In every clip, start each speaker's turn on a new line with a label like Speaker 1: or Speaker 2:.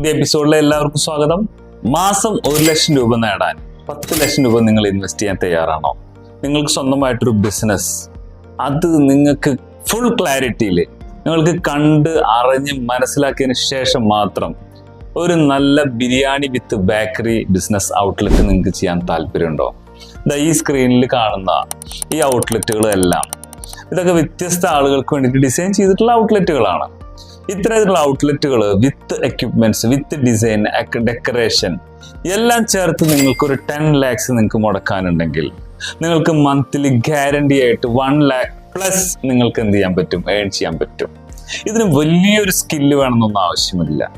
Speaker 1: പുതിയ എപ്പിസോഡിലെ എല്ലാവർക്കും സ്വാഗതം. മാസം ഒരു ലക്ഷം രൂപ നേടാൻ പത്ത് ലക്ഷം രൂപ നിങ്ങൾ ഇൻവെസ്റ്റ് ചെയ്യാൻ തയ്യാറാണോ? നിങ്ങൾക്ക് സ്വന്തമായിട്ടൊരു ബിസിനസ് അത് നിങ്ങൾക്ക് ഫുൾ ക്ലാരിറ്റിയിൽ നിങ്ങൾക്ക് കണ്ട് അറിഞ്ഞ് മനസ്സിലാക്കിയതിന് ശേഷം മാത്രം ഒരു നല്ല biryani with bakery business outlet നിങ്ങൾക്ക് ചെയ്യാൻ താല്പര്യമുണ്ടോ? ഈ സ്ക്രീനിൽ കാണുന്ന ഈ ഔട്ട്ലെറ്റുകളെല്ലാം ഇതൊക്കെ വ്യത്യസ്ത ആളുകൾക്ക് വേണ്ടിയിട്ട് ഡിസൈൻ ചെയ്തിട്ടുള്ള ഔട്ട്ലെറ്റുകളാണ് ഇത്തരത്തിലുള്ള ഔട്ട്ലെറ്റുകൾ with equipments with design decoration എല്ലാം ചേർത്ത് നിങ്ങൾക്ക് ഒരു ടെൻ ലാക്സ് നിങ്ങൾക്ക് മുടക്കാനുണ്ടെങ്കിൽ നിങ്ങൾക്ക് മന്ത്ലി ഗ്യാരണ്ടി ആയിട്ട് വൺ ലാക്ക് പ്ലസ് നിങ്ങൾക്ക് എന്ത് ചെയ്യാൻ പറ്റും? ഏൺ ചെയ്യാൻ പറ്റും. ഇതിന് വലിയൊരു സ്കില്ല് വേണമെന്നൊന്നും ആവശ്യമില്ല.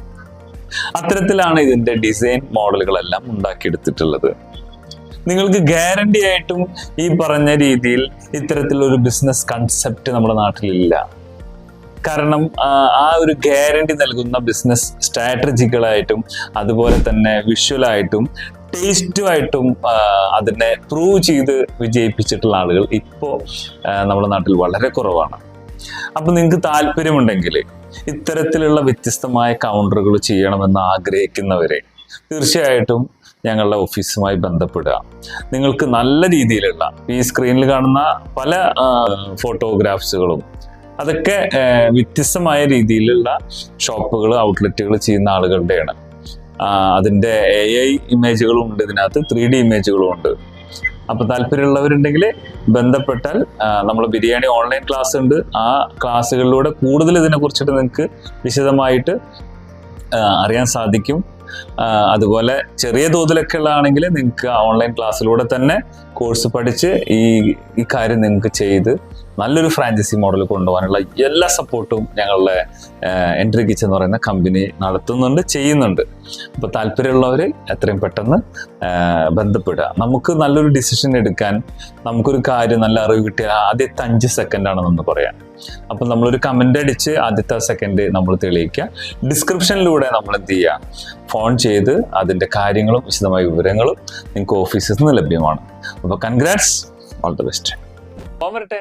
Speaker 1: അത്തരത്തിലാണ് ഇതിന്റെ ഡിസൈൻ മോഡലുകളെല്ലാം ഉണ്ടാക്കിയെടുത്തിട്ടുള്ളത്. നിങ്ങൾക്ക് ഗ്യാരണ്ടി ആയിട്ടും ഈ പറഞ്ഞ രീതിയിൽ ഇത്തരത്തിലൊരു ബിസിനസ് കൺസെപ്റ്റ് നമ്മുടെ നാട്ടിലില്ല. കാരണം ആ, ഒരു ഗ്യാരണ്ടി നൽകുന്ന ബിസിനസ് സ്ട്രാറ്റജികളായിട്ടും അതുപോലെ തന്നെ വിഷ്വലായിട്ടും ടേസ്റ്റുമായിട്ടും അതിനെ പ്രൂവ് ചെയ്ത് വിജയിപ്പിച്ചിട്ടുള്ള ആളുകൾ ഇപ്പോൾ നമ്മുടെ നാട്ടിൽ വളരെ കുറവാണ്. അപ്പൊ നിങ്ങൾക്ക് താല്പര്യമുണ്ടെങ്കിൽ ഇത്തരത്തിലുള്ള വ്യത്യസ്തമായ കൗണ്ടറുകൾ ചെയ്യണമെന്ന് ആഗ്രഹിക്കുന്നവരെ തീർച്ചയായിട്ടും ഞങ്ങളുടെ ഓഫീസുമായി ബന്ധപ്പെടുക. നിങ്ങൾക്ക് നല്ല രീതിയിലുള്ള ഈ സ്ക്രീനിൽ കാണുന്ന പല ഫോട്ടോഗ്രാഫ്സുകളും അതൊക്കെ വ്യത്യസ്തമായ രീതിയിലുള്ള ഷോപ്പുകൾ ഔട്ട്ലെറ്റുകൾ ചെയ്യുന്ന ആളുകളുടെയാണ്. അതിന്റെ എ ഐ ഇമേജുകളും ഉണ്ട് ഇതിനകത്ത് ത്രീ ഡി ഇമേജുകളും ഉണ്ട്. അപ്പൊ താല്പര്യമുള്ളവരുണ്ടെങ്കിൽ ബന്ധപ്പെട്ടാൽ നമ്മൾ ബിരിയാണി ഓൺലൈൻ ക്ലാസ് ഉണ്ട്. ആ ക്ലാസ്സുകളിലൂടെ കൂടുതൽ ഇതിനെ കുറിച്ചിട്ട് നിങ്ങൾക്ക് വിശദമായിട്ട് അറിയാൻ സാധിക്കും. അതുപോലെ ചെറിയ തോതിലൊക്കെ ഉള്ളതാണെങ്കിൽ നിങ്ങൾക്ക് ഓൺലൈൻ ക്ലാസ്സിലൂടെ തന്നെ കോഴ്സ് പഠിച്ച് ഈ ഈ കാര്യം നിങ്ങൾക്ക് ചെയ്ത് നല്ലൊരു ഫ്രാഞ്ചൈസി മോഡൽ കൊണ്ടുപോകാനുള്ള എല്ലാ സപ്പോർട്ടും ഞങ്ങളുടെ എൻട്രി കിച്ചൻ എന്ന് പറയുന്ന കമ്പനി നടത്തുന്നുണ്ട് ചെയ്യുന്നുണ്ട്. അപ്പോൾ താല്പര്യമുള്ളവർ എത്രയും പെട്ടെന്ന് ബന്ധപ്പെടുക. നമുക്ക് നല്ലൊരു ഡിസിഷൻ എടുക്കാൻ നമുക്കൊരു കാര്യം നല്ല അറിവ് കിട്ടിയാൽ ആദ്യത്തെ അഞ്ച് സെക്കൻഡാണെന്നൊന്ന് പറയാം അപ്പം നമ്മളൊരു കമന്റ് അടിച്ച് ആദ്യത്തെ സെക്കൻഡ് നമ്മൾ തെളിയിക്കുക. ഡിസ്ക്രിപ്ഷനിലൂടെ നമ്മൾ എന്ത് ചെയ്യുക? ഫോൺ ചെയ്ത് അതിന്റെ കാര്യങ്ങളും വിശദമായ വിവരങ്ങളും നിങ്ങൾക്ക് ഓഫീസിൽ നിന്ന് ലഭ്യമാണ്. അപ്പോൾ കൺഗ്രാറ്റ്സ് ഓൾ ദ ബെസ്റ്റ് വരട്ടെ.